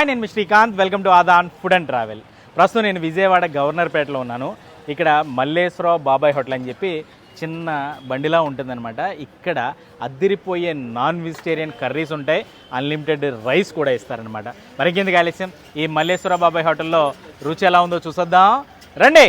Hi నేను మీ Srikanth. Welcome to Adaan food and travel. ప్రస్తుతం నేను విజయవాడ గవర్నర్పేటలో ఉన్నాను. ఇక్కడ మల్లేశ్వరరావు బాబాయ్ హోటల్ అని చెప్పి చిన్న బండిలా ఉంటుందన్నమాట. ఇక్కడ అద్దిరిపోయే నాన్ వెజిటేరియన్ కర్రీస్ ఉంటాయి. అన్లిమిటెడ్ రైస్ కూడా ఇస్తారనమాట మరికెందుకు ఆలస్యం? ఈ మల్లేశ్వర బాబాయ్ హోటల్లో రుచి ఎలా ఉందో చూసొద్దాం. రండి!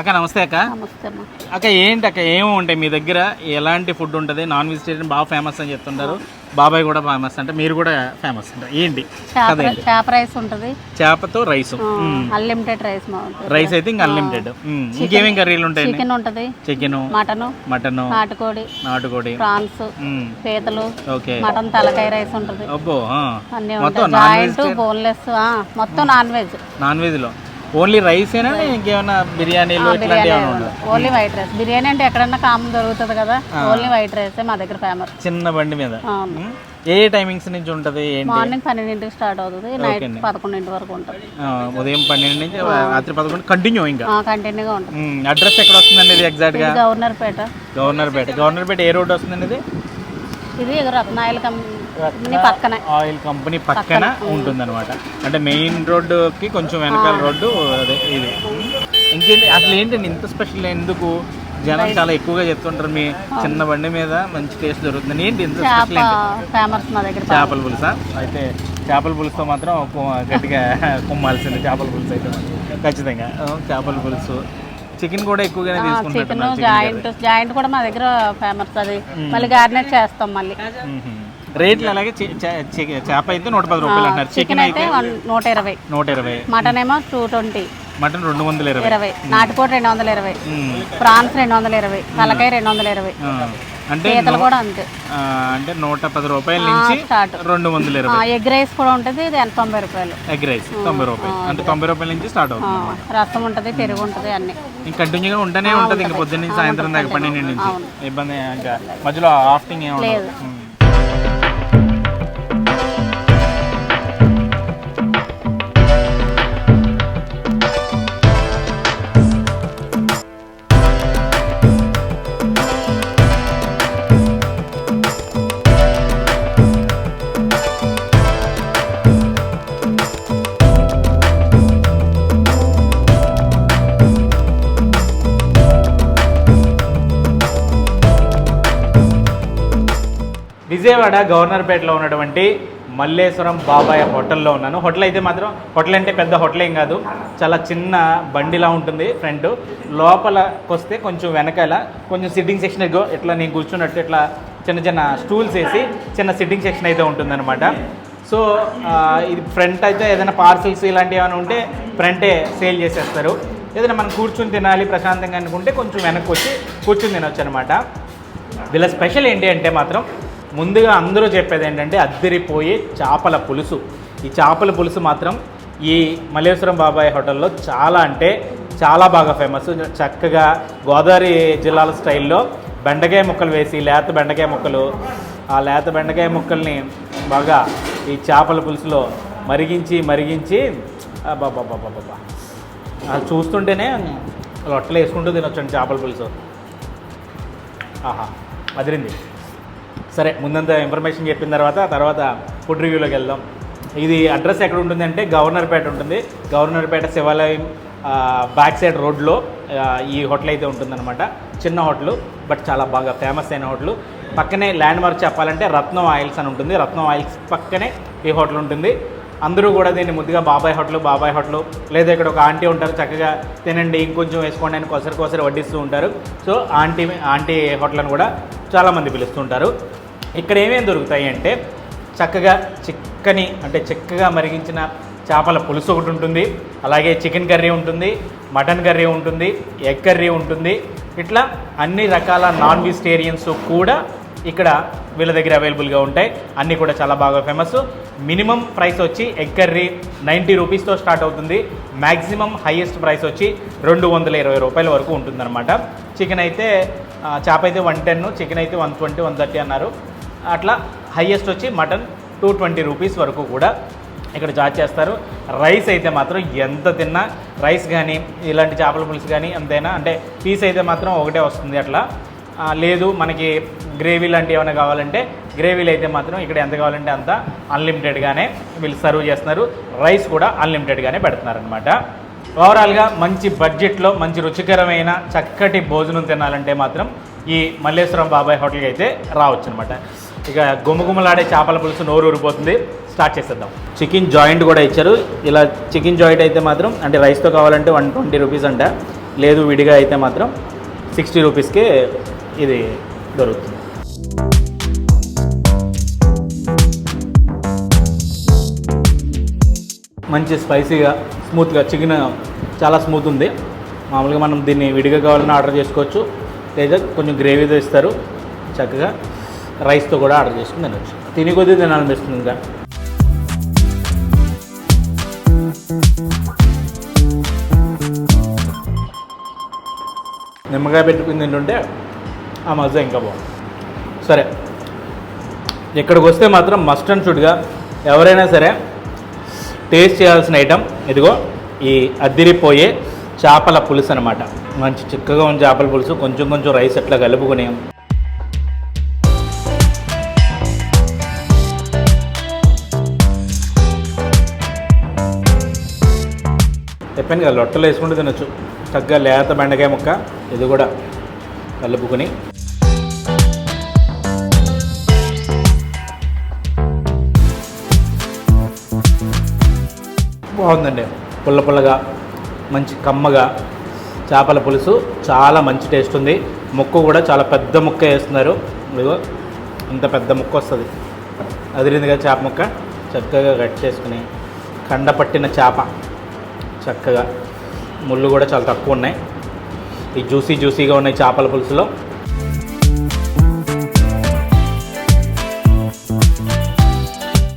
అక్క నమస్తే అక్క. అక్క ఏంటి అక్క ఏమో ఉంటాయి మీ దగ్గర? ఎలాంటి ఫుడ్ ఉంటుంది? నాన్ వెజిటేరియన్ బాగా ఫేమస్ అని చెప్తుంటారు. బాబాయ్ కూడా ఫేమస్ అంటే మీరు కూడా ఫేమస్ అంటారు ఏంటి? చేప రైస్ ఉంటుంది. చేపతో రైస్. అన్లిమిటెడ్ రైస్ రైస్ అయితే ఇంకా అన్లిమిటెడ్ ఇంకేమేం కర్రీలు ఉంటాయి చికెన్ ఉంటుంది. చికెన్ మటన్ మటన్ నాటుకోడి నాటుకోడి. ప్రాన్స్. పీతలు ఓకే. మటన్ తలకాయ రైస్ ఉంటుంది. అబ్బో. అన్నీ మొత్తం ఉంటాయి. బోన్లెస్ మొత్తం నాన్ వెజ్ నాన్ వెజ్లో? ఓన్లీ రైస్ ఏనా ఇంకేమైనా బిర్యానీలు ఇట్లాంటివి ఓన్లీ వైట్ రైస్. బిర్యానీ అంటే ఎక్కడన్నా కామన్ దొరుకుతుంది కదా ఓన్లీ వైట్ రైస్ మా దగ్గర ఫేమస్. చిన్న బండి మీద. ఏ టైమింగ్స్ నుంచి ఉంటుంది ఏంటి? మార్నింగ్ పన్నెండింటికి స్టార్ట్ అవుతుంది నైట్. పదకొండింటి వరకు ఉంటుంది. ఆ, ఉదయం పన్నెండు నుంచి రాత్రి పదకొండు కంటిన్యూ ఇంకా? కంటిన్యూగా ఉంటుంది. అడ్రస్ ఎక్కడ వస్తుందండి ఇది ఎగ్జాక్ట్గా? ఇది గవర్నర్ పేట గవర్నర్పేట. గవర్నర్పేట ఏ రోడ్ వస్తుందండి ఇది? ఇది రత్నాయల కంపెనీ పక్కనే ఆయిల్ కంపెనీ పక్కన ఉంటుందన్నమాట. అంటే మెయిన్ రోడ్డుకి కొంచెం వెనకాల రోడ్డు అదే ఇది. ఇంకేంటి అసలు ఏంటండి ఇంత స్పెషల్ ఎందుకు? జనం చాలా ఎక్కువగా చెప్తుంటారు మీ చిన్న బండి మీద మంచి టేస్ట్ దొరుకుతుంది. ఏంటి ఇంత స్పెషల్ చేపల పులుసా? అయితే చేపల పులుసుతో మాత్రం గట్టిగా కుమ్మాల్సింది చేపల పులుసు అయితే ఖచ్చితంగా. చేపల పులుసు. చికెన్ కూడా ఎక్కువగానే చికెన్ జాయింట్ జాయింట్ కూడా మా దగ్గర ఫేమస్ అది. మళ్ళీ గార్నెట్ చేస్తాం మళ్ళీ. రేట్లు అలాగే చేప అయితే నూట పది రూపాయలు అంటున్నారు. చికెన్ అయితే నూట ఇరవై. నూట ఇరవై. మటన్ ఏమో టూ ట్వంటీ మటన్ రెండు వందల ఇరవై. ఇరవై. నాటుకోటి రెండు వందల ఇరవై. ప్రాన్స్ రెండు వందల ఇరవై. తలకాయ రెండు వందల ఇరవై. అంటే కూడా అంతే. అంటే నూట పది రూపాయల నుంచి రెండు వందల ఇరవై. ఎగ్ రైస్ కూడా ఉంటుంది ఇది తొంభై రూపాయలు. ఎగ్ రైస్ తొంభై రూపాయలు. అంటే తొంభై రూపాయల నుంచి స్టార్ట్ అవుతుంది. రసం ఉంటుంది పెరుగు ఉంటుంది అన్ని. ఇంకా కంటిన్యూగా ఉంటూనే ఉంటుంది ఇంకా పొద్దున్న నుంచి సాయంత్రం దాకా పన్నెండు నుంచి. ఇబ్బంది ఇంకా మధ్యలో ఆఫ్టింగ్ ఏమి ఉండదు. విజయవాడ గవర్నర్పేటలో ఉన్నటువంటి మల్లేశ్వరం బాబాయ్ హోటల్లో ఉన్నాను. హోటల్ అయితే మాత్రం హోటల్ అంటే పెద్ద హోటల్ ఏం కాదు. చాలా చిన్న బండిలా ఉంటుంది ఫ్రంట్. లోపలకొస్తే కొంచెం వెనకాల కొంచెం సిట్టింగ్ సెక్షన్ ఇగో ఇట్లా నేను కూర్చున్నట్టు ఇట్లా చిన్న చిన్న స్టూల్స్ వేసి చిన్న సిట్టింగ్ సెక్షన్ అయితే ఉంటుందన్నమాట. సో ఇది ఫ్రంట్ అయితే ఏదైనా పార్సిల్స్ ఇలాంటివి ఏమైనా ఉంటే ఫ్రంటే సేల్ చేసేస్తారు. ఏదైనా మనం కూర్చుని తినాలి ప్రశాంతంగా అనుకుంటే కొంచెం వెనక్కి వచ్చి కూర్చుని తినొచ్చు అనమాట వీళ్ళ స్పెషల్ ఏంటి అంటే మాత్రం ముందుగా అందరూ చెప్పేది ఏంటంటే అద్దరిపోయే చేపల పులుసు. ఈ చేపల పులుసు మాత్రం ఈ మల్లేశ్వరం బాబాయ్ హోటల్లో చాలా అంటే చాలా బాగా ఫేమస్. చక్కగా గోదావరి జిల్లాల స్టైల్లో బెండకాయ ముక్కలు వేసి లేత బెండకాయ ముక్కలు ఆ లేత బెండకాయ ముక్కల్ని బాగా ఈ చేపల పులుసులో మరిగించి మరిగించి బాబా అది చూస్తుంటేనే లొట్టలు వేసుకుంటూ తినొచ్చండి చేపల పులుసు. ఆహా అదిరింది. సరే ముందంతా ఇన్ఫర్మేషన్ చెప్పిన తర్వాత తర్వాత ఫుడ్ రివ్యూలోకి వెళ్దాం. ఇది అడ్రస్ ఎక్కడ ఉంటుంది అంటే గవర్నర్పేట ఉంటుంది. గవర్నర్పేట శివాలయం బ్యాక్ సైడ్ రోడ్లో ఈ హోటల్ అయితే ఉంటుందన్నమాట. చిన్న హోటల్ బట్ చాలా బాగా ఫేమస్ అయిన హోటల్ పక్కనే ల్యాండ్ మార్క్ చెప్పాలంటే రత్నం ఆయిల్స్ అని ఉంటుంది. రత్నం ఆయిల్స్ పక్కనే ఈ హోటల్ ఉంటుంది. అందరూ కూడా దీన్ని ముద్దుగా బాబాయ్ హోటల్ బాబాయ్ హోటల్ లేదా ఇక్కడ ఒక ఆంటీ ఉంటారు చక్కగా తినండి ఇంకొంచెం వేసుకోండి అని కొసరి కొసరి వడ్డిస్తూ ఉంటారు. సో ఆంటీ ఆంటీ హోటల్ అని కూడా చాలామంది పిలుస్తుంటారు. ఇక్కడ ఏమేమి దొరుకుతాయి అంటే చక్కగా చిక్కని అంటే చిక్కగా మరిగించిన చేపల పులుసు ఒకటి ఉంటుంది. అలాగే చికెన్ కర్రీ ఉంటుంది మటన్ కర్రీ ఉంటుంది ఎగ్ కర్రీ ఉంటుంది. ఇట్లా అన్ని రకాల నాన్ వెజిటేరియన్స్ కూడా ఇక్కడ వీళ్ళ దగ్గర అవైలబుల్గా ఉంటాయి. అన్నీ కూడా చాలా బాగా ఫేమస్ మినిమం ప్రైస్ వచ్చి ఎగ్ కర్రీ నైంటీ రూపీస్తో స్టార్ట్ అవుతుంది. మ్యాక్సిమం హైయెస్ట్ ప్రైస్ వచ్చి రెండు వందల ఇరవై రూపాయల వరకు ఉంటుందన్నమాట. చికెన్ అయితే చేప అయితే వన్ టెన్ చికెన్ అయితే వన్ ట్వంటీ వన్ థర్టీ అన్నారు. అట్లా హైయెస్ట్ వచ్చి మటన్ టూ ట్వంటీ రూపీస్ వరకు కూడా ఇక్కడ చార్జ్ చేస్తారు. రైస్ అయితే మాత్రం ఎంత తిన్నా రైస్ కానీ ఇలాంటి చేపల పులుసు కానీ ఎంతైనా అంటే పీస్ అయితే మాత్రం ఒకటే వస్తుంది అట్లా. లేదు మనకి గ్రేవీ లాంటివి ఏమైనా కావాలంటే గ్రేవీలు అయితే మాత్రం ఇక్కడ ఎంత కావాలంటే అంత అన్లిమిటెడ్గానే వీళ్ళు సర్వ్ చేస్తున్నారు. రైస్ కూడా అన్లిమిటెడ్గానే పెడుతున్నారనమాట ఓవరాల్గా మంచి బడ్జెట్లో మంచి రుచికరమైన చక్కటి భోజనం తినాలంటే మాత్రం ఈ మల్లేశ్వరం బాబాయ్ హోటల్కి అయితే రావచ్చు అనమాట ఇక గుమగుమలాడే చేపల పులుసు నోరు ఊరిపోతుంది. స్టార్ట్ చేసేద్దాం. చికెన్ జాయింట్ కూడా ఇచ్చారు. ఇలా చికెన్ జాయింట్ అయితే మాత్రం అంటే రైస్తో కావాలంటే వన్ ట్వంటీ రూపీస్ అంట. లేదు విడిగా అయితే మాత్రం సిక్స్టీ రూపీస్కే ఇది దొరుకుతుంది. మంచి స్పైసీగా స్మూత్గా చికెన్ చాలా స్మూత్ ఉంది. మామూలుగా మనం దీన్ని విడిగా కావాలని ఆర్డర్ చేసుకోవచ్చు. లేదా కొంచెం గ్రేవీతో ఇస్తారు. చక్కగా రైస్తో కూడా ఆర్డర్ చేసుకుని తినొచ్చు. తిని కొద్దీ తినాలనిపిస్తుంది ఇంకా. నిమ్మకాయ పెట్టుకుని తింటుంటే ఆ మజా ఇంకా బాగుంది. సరే ఇక్కడికి వస్తే మాత్రం మస్ట్ అండ్ షుడ్గా ఎవరైనా సరే టేస్ట్ చేయాల్సిన ఐటమ్ ఇదిగో ఈ అద్దిరిపోయే చేపల పులుసు అనమాట మంచి చిక్కగా ఉన్న చేపల పులుసు కొంచెం కొంచెం రైస్ అట్లా కలుపుకుని. చెప్పాను కదా లొట్టలు వేసుకుంటూ తినొచ్చు. చక్కగా లేత బెండకాయ ముక్క ఇది కూడా కలుపుకొని. బాగుందండి. పుల్ల పుల్లగా మంచి కమ్మగా చేపల పులుసు చాలా మంచి టేస్ట్ ఉంది. ముక్క కూడా చాలా పెద్ద ముక్క వేస్తున్నారు. ఇదిగో ఇంత పెద్ద ముక్క వస్తుంది. అదిరిందిగా చేప ముక్క. చక్కగా కట్ చేసుకుని కండ పట్టిన చేప. చక్కగా ముళ్ళు కూడా చాలా తక్కువ ఉన్నాయి. ఈ జ్యూసీ జ్యూసీగా ఉన్నాయి చేపల పులుసులో.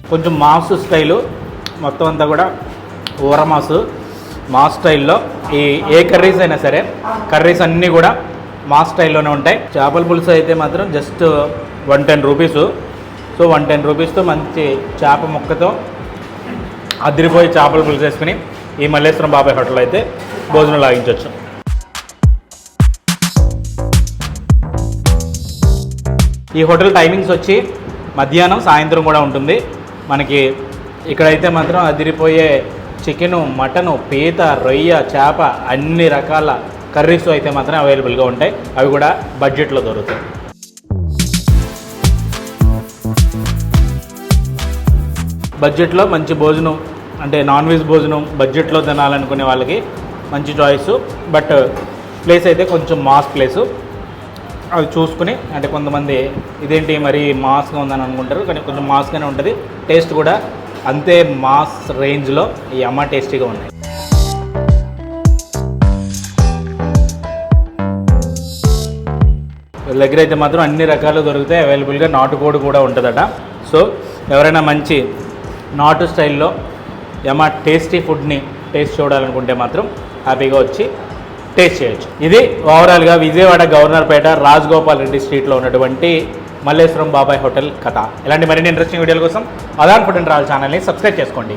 కొంచెం మాంసు స్టైలు మొత్తం అంతా కూడా ఊరమాసు మా మాస్ స్టైల్లో ఈ ఏ కర్రీస్ అయినా సరే కర్రీస్ అన్నీ కూడా మా స్టైల్లోనే ఉంటాయి. చేపల పులుసు అయితే మాత్రం just one ten rupees so one ten రూపీస్తో మంచి చేప ముక్కతో అదిరిపోయి చేపల పులుసు వేసుకుని ఈ మల్లేశ్వరం బాబాయ్ హోటల్ అయితే భోజనం లాగించవచ్చు ఈ హోటల్ టైమింగ్స్ వచ్చి మధ్యాహ్నం సాయంత్రం కూడా ఉంటుంది. మనకి ఇక్కడైతే మాత్రం అదిరిపోయే చికెను మటను పీత రొయ్య చేప అన్ని రకాల కర్రీస్ అయితే మాత్రం అవైలబుల్గా ఉంటాయి. అవి కూడా బడ్జెట్లో దొరుకుతాయి. బడ్జెట్లో మంచి భోజనం అంటే నాన్ వెజ్ భోజనం బడ్జెట్లో తినాలనుకునే వాళ్ళకి మంచి చాయిస్ బట్ ప్లేస్ అయితే కొంచెం మాస్ ప్లేసు అవి చూసుకుని అంటే కొంతమంది ఇదేంటి మరి మాస్గా ఉందని అనుకుంటారు కానీ కొంచెం మాస్గానే ఉంటుంది. టేస్ట్ కూడా అంతే మాస్ రేంజ్లో ఈ అమ్మ టేస్టీగా ఉన్నాయి. దగ్గర అయితే మాత్రం అన్ని రకాలు దొరుకుతాయి. అవైలబుల్గా నాటుకోడి కూడా ఉంటుందట. సో ఎవరైనా మంచి నాటు స్టైల్లో ఏమా టేస్టీ ఫుడ్ని టేస్ట్ చూడాలనుకుంటే మాత్రం హ్యాపీగా వచ్చి టేస్ట్ చేయొచ్చు. ఇది ఓవరాల్గా విజయవాడ గవర్నర్పేట రాజగోపాల్ రెడ్డి స్ట్రీట్లో ఉన్నటువంటి మల్లేశ్వరం బాబాయ్ హోటల్ కథ. ఇలాంటి మరిన్ని ఇంట్రెస్టింగ్ వీడియోల కోసం అదాన్ ఫుడ్ అండ్ ట్రావెల్ ఛానల్ని సబ్స్క్రైబ్ చేసుకోండి.